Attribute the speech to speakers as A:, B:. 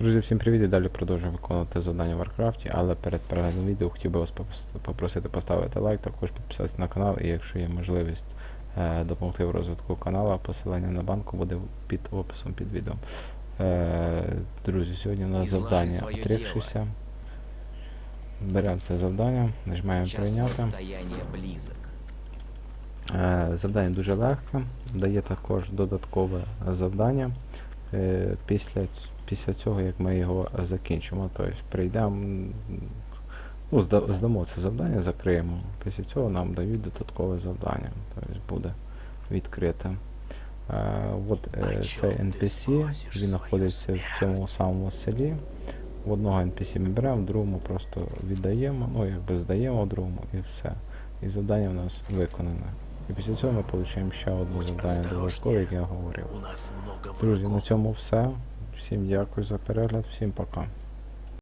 A: Друзі, всім привіт і далі продовжуємо виконувати завдання в Варкрафті, але перед переглядом відео хотів би вас попросити поставити лайк, також підписатися на канал і якщо є можливість е, допомогти в розвитку каналу, посилання на банку буде під описом під відео. Е, друзі, сьогодні у нас завдання
B: своє
A: отрікшися. Беремо це завдання, нажимаємо прийняти. Е, Завдання дуже легке, дає також додаткове завдання після, після цього, як ми його закінчимо. Тобто прийдемо, ну, здамо це завдання, закриємо. Після цього нам дають додаткове завдання. Тобто буде відкрите. Е, От е, цей NPC, він знаходиться в цьому самому селі. В одного NPC ми беремо, в другому просто віддаємо, ну якби здаємо другому і все. І завдання в нас виконане. І після цього ми отримаємо ще одне завдання додаткове, як я говорив. Друзі, на цьому все. Всім дякую за перегляд, всім пока.